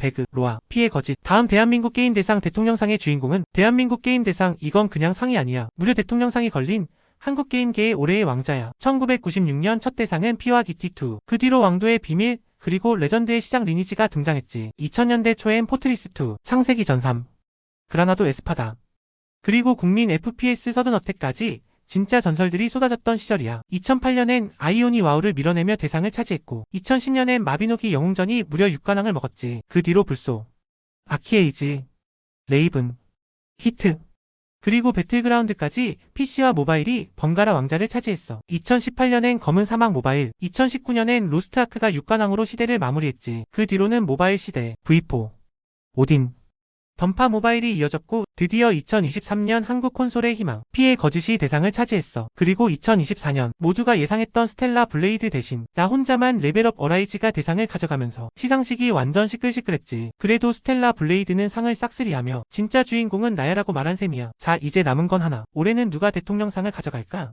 배그, 로아, 피해 거짓. 다음 대한민국 게임 대상 대통령상의 주인공은 대한민국 게임 대상 이건 그냥 상이 아니야. 무려 대통령상이 걸린 한국 게임계의 올해의 왕자야. 1996년 첫 대상은 피와 기티2. 그 뒤로 왕도의 비밀, 그리고 레전드의 시작 리니지가 등장했지. 2000년대 초엔 포트리스2, 창세기 전삼, 그라나도 에스파다. 그리고 국민 FPS 서든어택까지 진짜 전설들이 쏟아졌던 시절이야. 2008년엔 아이오니 와우를 밀어내며 대상을 차지했고 2010년엔 마비노기 영웅전이 무려 6관왕을 먹었지. 그 뒤로 불소, 아키에이지, 레이븐, 히트, 그리고 배틀그라운드까지 PC와 모바일이 번갈아 왕자를 차지했어. 2018년엔 검은 사막 모바일, 2019년엔 로스트아크가 6관왕으로 시대를 마무리했지. 그 뒤로는 모바일 시대, V4, 오딘, 던파 모바일이 이어졌고 드디어 2023년 한국 콘솔의 희망 피해 거짓이 대상을 차지했어. 그리고 2024년 모두가 예상했던 스텔라 블레이드 대신 나 혼자만 레벨업 어라이즈가 대상을 가져가면서 시상식이 완전 시끌시끌했지. 그래도 스텔라 블레이드는 상을 싹쓸이하며 진짜 주인공은 나야라고 말한 셈이야. 자 이제 남은 건 하나. 올해는 누가 대통령상을 가져갈까?